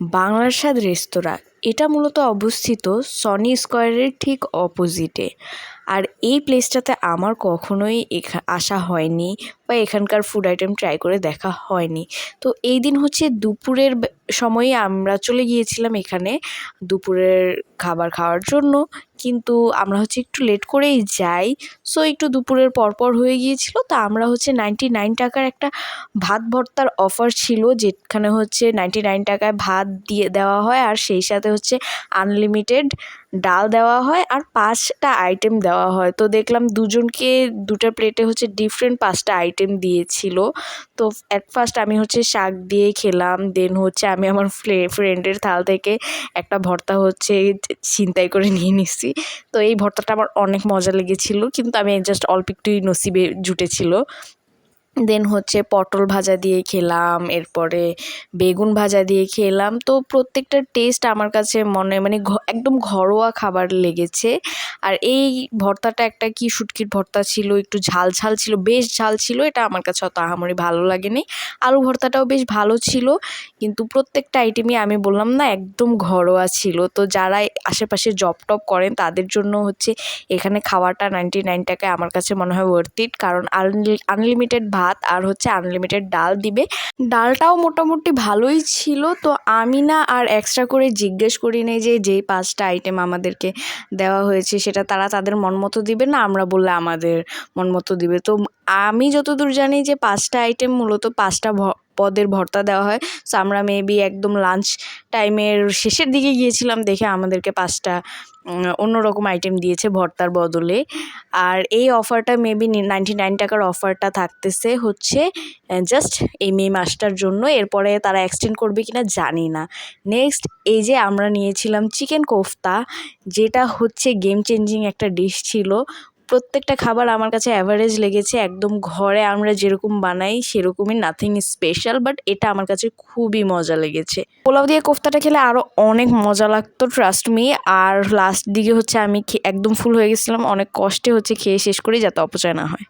বাংলার স্বাদ রেস্তোরাঁ। এটা মূলত অবস্থিত সনি স্কোয়ারের ঠিক অপোজিটে আর এই প্লেসটাতে আমার কখনোই এখা, আসা হয়নি বা এখানকার ফুড আইটেম ট্রাই করে দেখা হয়নি। তো এই দিন হচ্ছে দুপুরের সময়ে আমরা চলে গিয়েছিলাম এখানে দুপুরের খাবার খাওয়ার জন্য। কিন্তু আমরা হচ্ছে একটু লেট করেই যাই। সো একটু দুপুরের পরপর হয়ে গিয়েছিল। তা আমরা হচ্ছে নাইনটি নাইন টাকার একটা ভাত ভর্তার অফার ছিল, যেখানে হচ্ছে নাইনটি নাইন টাকায় ভাত দিয়ে দেওয়া হয়। আর সেই সাথে হচ্ছে আনলিমিটেড ডাল দেওয়া হয় আর পাঁচটা আইটেম দেওয়া হয়। তো দেখলাম দুজনকে দুটো প্লেটে হচ্ছে ডিফারেন্ট পাঁচটা আইটেম দিয়েছিল। তো অ্যাট ফার্স্ট আমি হচ্ছে শাক দিয়ে খেলাম দেন হচ্ছে আমি আমার ফ্রেন্ডের থাল থেকে একটা ভর্তা হচ্ছে ছিনতাই করে নিয়ে নিচ্ছি তো এই ভর্তাটা আমার অনেক মজা লেগেছিলো, কিন্তু আমি জাস্ট অল্প একটুই নসিবে জুটেছিল। দেন হচ্ছে পটল ভাজা দিয়ে খেলাম, এরপরে বেগুন ভাজা দিয়ে খেলাম। তো প্রত্যেকটা টেস্ট আমার কাছে মনে মানে একদম ঘরোয়া খাবার লেগেছে। আর এই ভর্তাটা একটা কি শুটকির ভর্তা ছিল, একটু ঝাল ঝাল ছিল, বেশ ঝাল ছিল, এটা আমার কাছে অত আহামরি ভালো লাগেনি। আলু ভর্তাটাও বেশ ভালো ছিল, কিন্তু প্রত্যেকটা আইটেমই আমি বললাম না, একদম ঘরোয়া ছিল। তো যারা আশেপাশে জব টপ করেন, তাদের জন্য হচ্ছে এখানে খাওয়াটা নাইনটি নাইন টাকায় আমার কাছে মনে হয় ওয়ার্থ ইট কারণ আনলিমিটেড ভাত আর হচ্ছে আনলিমিটেড ডাল দিবে। ডালটাও মোটামুটি ভালোই ছিল, তো আমি না আর এক্সট্রা করে জিজ্ঞেস করি নি যে যেই পাঁচটা আইটেম আমাদেরকে দেওয়া হয়েছে, সেটা তারা তাদের মন মতো দিবে না, আমরা বললে আমাদের মন মতো দিবে। তো আমি যতদূর জানি যে পাঁচটা আইটেম মূলত পাঁচটা পদের ভর্তা দেওয়া হয়। সো আমরা মেবি একদম লাঞ্চ টাইমের শেষের দিকে গিয়েছিলাম দেখে আমাদেরকে পাঁচটা অন্য রকম আইটেম দিয়েছে ভর্তার বদলে। আর এই অফারটা মেবি নাইনটি নাইন টাকার অফারটা থাকতেছে হচ্ছে জাস্ট এই মে মাসটার জন্য। এরপরে তারা এক্সটেন্ড করবে কি না জানি না। নেক্সট এই যে আমরা নিয়েছিলাম চিকেন কোফতা, যেটা হচ্ছে গেম চেঞ্জিং একটা ডিশ ছিল। প্রত্যেকটা খাবার আমার কাছে অ্যাভারেজ লেগেছে। একদম ঘরে আমরা যেরকম বানাই, সেরকমই নাথিং স্পেশাল বাট এটা আমার কাছে খুবই মজা লেগেছে। পোলাও দিয়ে কোফতাটা খেলে আরও অনেক মজা লাগতো ট্রাস্ট মি আর লাস্ট দিকে হচ্ছে আমি একদম ফুল হয়ে গেছিলাম। অনেক কষ্টে হচ্ছে খেয়ে শেষ করি, যাতে অপচয় না হয়।